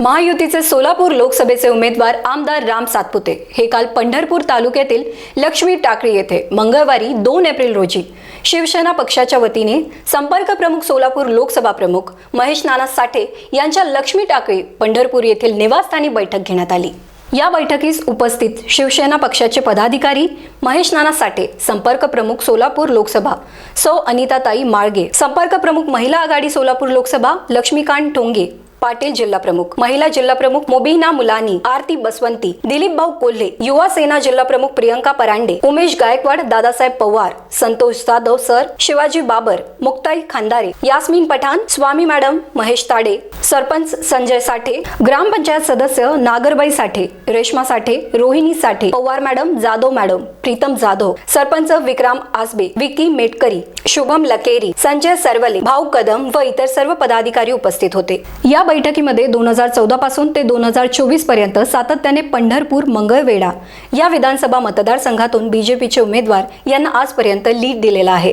महायुतीचे सोलापूर लोकसभेचे उमेदवार आमदार राम सातपुते. हे काल पंढरपूर तालुक्यातील लक्ष्मी टाकळी येथे मंगळवारी दोन एप्रिल रोजी शिवसेना पक्षाच्या वतीने संपर्क प्रमुख सोलापूर लोकसभा प्रमुख महेश नाना साठे यांच्या लक्ष्मी टाकळी पंढरपूर येथील निवासस्थानी बैठक घेण्यात आली. या बैठकीस उपस्थित शिवसेना पक्षाचे पदाधिकारी महेश नाना साठे संपर्क प्रमुख सोलापूर लोकसभा सौ अनिताताई माळगे संपर्क प्रमुख महिला आघाडी सोलापूर लोकसभा लक्ष्मीकांत टोंगे पाटील जिल्हा प्रमुख. महिला जिल्हा प्रमुख मोबिना मुलानी आरती बसवंती दिलीप भाऊ कोल्हे युवा सेना जिल्हा प्रमुख प्रियंका परांडे उमेश गायकवाड दादासाहेब पवार संतोष जाधव सर शिवाजी बाबर मुक्ताई खांदारे यास्मिन पठाण स्वामी मॅडम महेश ताडे सरपंच संजय साठे ग्रामपंचायत सदस्य नागरबाई साठे रेश्मा साठे रोहिणी साठे पवार मॅडम जाधव मॅडम प्रीतम जाधव सरपंच विक्रम आसबे विकी मेटकरी शुभम लकेरी संजय सरवले भाऊ कदम व इतर सर्व पदाधिकारी उपस्थित होते. या बैठकीमध्ये दोन हजार चौदा पासून ते दोन हजार चोवीसपर्यंत सातत्याने पंढरपूर मंगळवेढा या विधानसभा मतदारसंघातून बीजेपीचे उमेदवार यांना आजपर्यंत लीड दिलेला आहे.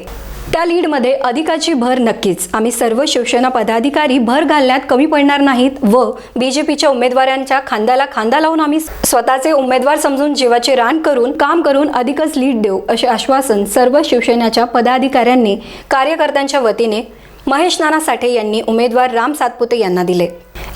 त्या लीडमध्ये अधिकाची भर नक्कीच. आम्ही सर्व शिवसेना पदाधिकारी भर घालण्यात कमी पडणार नाहीत व बीजेपीच्या उमेदवारांच्या खांद्याला खांदा लावून आम्ही स्वतःचे उमेदवार समजून जीवाचे रान करून काम करून अधिकच लीड देऊ असे आश्वासन सर्व शिवसेनेच्या पदाधिकाऱ्यांनी कार्यकर्त्यांच्या वतीने महेश नाना साठे यांनी उमेदवार राम सातपुते यांना दिले.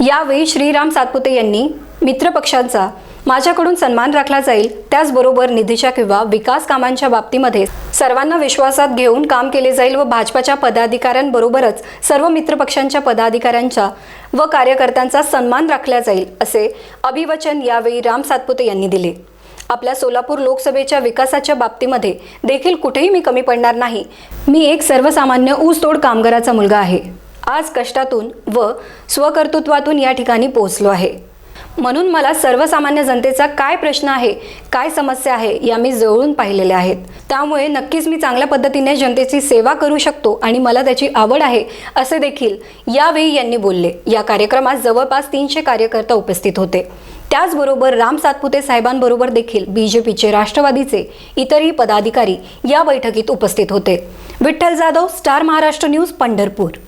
यावेळी श्रीराम सातपुते यांनी मित्रपक्षांचा माझ्याकडून सन्मान राखला जाईल त्याचबरोबर निधीच्या किंवा विकास कामांच्या बाबतीमध्ये सर्वांना विश्वासात घेऊन काम केले जाईल व भाजपाच्या पदाधिकाऱ्यांबरोबरच सर्व मित्रपक्षांच्या पदाधिकाऱ्यांचा व कार्यकर्त्यांचा सन्मान राखला जाईल असे अभिवचन यावेळी राम सातपुते यांनी दिले. आपल्या सोलापूर लोकसभेच्या विकासाच्या बाबतीमध्ये देखील कुठेही मी कमी पडणार नाही. मी एक सर्वसामान्य ऊसतोड कामगाराचा मुलगा आहे. आज कष्टातून व स्वकर्तृत्वातून या ठिकाणी पोहोचलो आहे. म्हणून मला सर्वसामान्य जनतेचा काय प्रश्न आहे काय समस्या आहे या मी जवळून पाहिलेल्या आहेत. त्यामुळे नक्कीच मी चांगल्या पद्धतीने जनतेची सेवा करू शकतो आणि मला त्याची आवड आहे असे देखील यावेळी यांनी बोलले. या कार्यक्रमात जवळपास तीनशे कार्यकर्ता उपस्थित होते. त्याचबरोबर राम सातपुते साहेबांबरोबर देखील बीजेपीचे राष्ट्रवादीचे इतरही पदाधिकारी या बैठकीत उपस्थित होते. Vitthal Jadhav star Maharashtra news Pandharpur.